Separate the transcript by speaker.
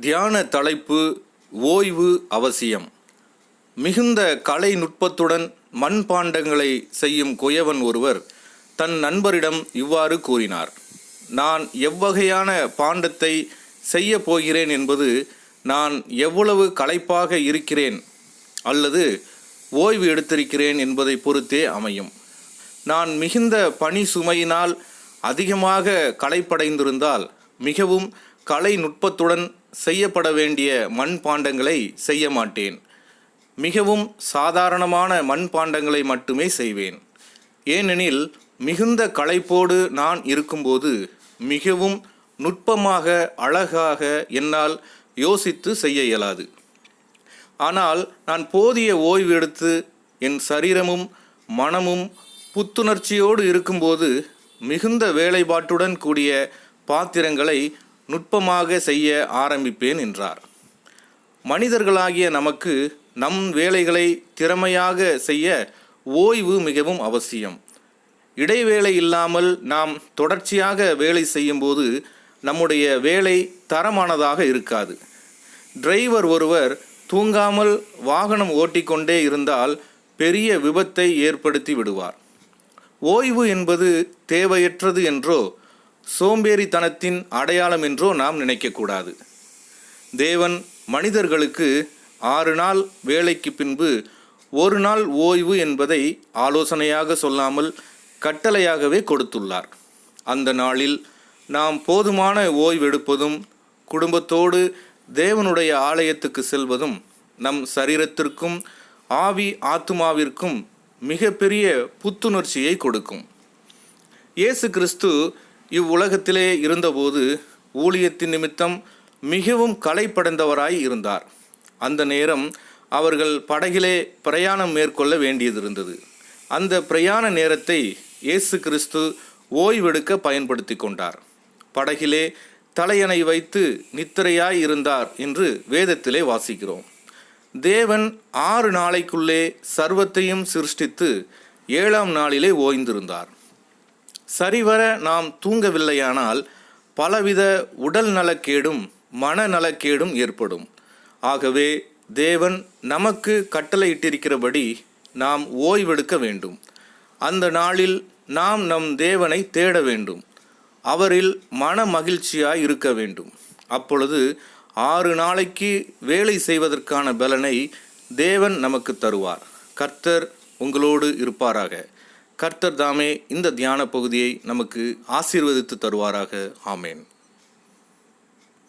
Speaker 1: தியான தலைப்பு ஓய்வு அவசியம். மிகுந்த கலை நுட்பத்துடன் மண்பாண்டங்களை செய்யும் குயவன் ஒருவர் தன் நண்பரிடம் இவ்வாறு கூறினார். நான் எவ்வகையான பாண்டத்தை செய்ய போகிறேன் என்பது நான் எவ்வளவு களைப்பாக இருக்கிறேன் அல்லது ஓய்வு எடுத்திருக்கிறேன் என்பதை பொறுத்தே அமையும். நான் மிகுந்த பணி சுமையினால் அதிகமாக களைப்படைந்திருந்தால் மிகவும் கலை நுட்பத்துடன் செய்யப்பட வேண்டிய மண்பாண்டங்களை செய்ய மாட்டேன். மிகவும் சாதாரணமான மண்பாண்டங்களை மட்டுமே செய்வேன். ஏனெனில் மிகுந்த களைப்போடு நான் இருக்கும்போது மிகவும் நுட்பமாக அழகாக என்னால் யோசித்து செய்ய இயலாது. ஆனால் நான் போதிய ஓய்வு எடுத்து என் சரீரமும் மனமும் புத்துணர்ச்சியோடு இருக்கும்போது மிகுந்த வேலைப்பாட்டுடன் கூடிய பாத்திரங்களை நுட்பமாக செய்ய ஆரம்பிப்பேன் என்றார். மனிதர்களாகிய நமக்கு நம் வேலைகளை திறமையாக செய்ய ஓய்வு மிகவும் அவசியம். இடைவேளை இல்லாமல் நாம் தொடர்ச்சியாக வேலை செய்யும்போது நம்முடைய வேலை தரமானதாக இருக்காது. டிரைவர் ஒருவர் தூங்காமல் வாகனம் ஓட்டிக்கொண்டே இருந்தால் பெரிய விபத்தை ஏற்படுத்தி விடுவார். ஓய்வு என்பது தேவையற்றது என்றோ சோம்பேறித்தனத்தின் அடையாளம் என்றோ நாம் நினைக்கக்கூடாது. தேவன் மனிதர்களுக்கு ஆறு நாள் வேலைக்கு பின்பு ஒரு நாள் ஓய்வு என்பதை ஆலோசனையாக சொல்லாமல் கட்டளையாகவே கொடுத்துள்ளார். அந்த நாளில் நாம் போதுமான ஓய்வெடுப்பதும் குடும்பத்தோடு தேவனுடைய ஆலயத்துக்கு செல்வதும் நம் சரீரத்திற்கும் ஆவி ஆத்துமாவிற்கும் மிகப்பெரிய புத்துணர்ச்சியை கொடுக்கும். இயேசு கிறிஸ்து இவ்வுலகத்திலே இருந்தபோது ஊழியத்தின் நிமித்தம் மிகவும் களைப்படைந்தவராய் இருந்தார். அந்த நேரம் அவர்கள் படகிலே பிரயாணம் மேற்கொள்ள வேண்டியதிருந்தது. அந்த பிரயாண நேரத்தை இயேசு கிறிஸ்து ஓய்வெடுக்க பயன்படுத்தி கொண்டார். படகிலே தலையணை வைத்து நித்திரையாய் இருந்தார் என்று வேதத்திலே வாசிக்கிறோம். தேவன் ஆறு நாளைக்குள்ளே சர்வத்தையும் சிருஷ்டித்து ஏழாம் நாளிலே ஓய்ந்திருந்தார். சரிவர நாம் தூங்கவில்லையானால் பலவித உடல் நலக்கேடும் மனநலக்கேடும் ஏற்படும். ஆகவே தேவன் நமக்கு கட்டளையிட்டிருக்கிறபடி நாம் ஓய்வெடுக்க வேண்டும். அந்த நாளில் நாம் நம் தேவனை தேட வேண்டும். அவரில் மன மகிழ்ச்சியாய் இருக்க வேண்டும். அப்பொழுது ஆறு நாளைக்கு வேலை செய்வதற்கான பலனை தேவன் நமக்கு தருவார். கர்த்தர் உங்களோடு இருப்பாராக. கர்த்தர் தாமே இந்த தியான பகுதியை நமக்கு ஆசீர்வதித்து தருவாராக. ஆமேன்.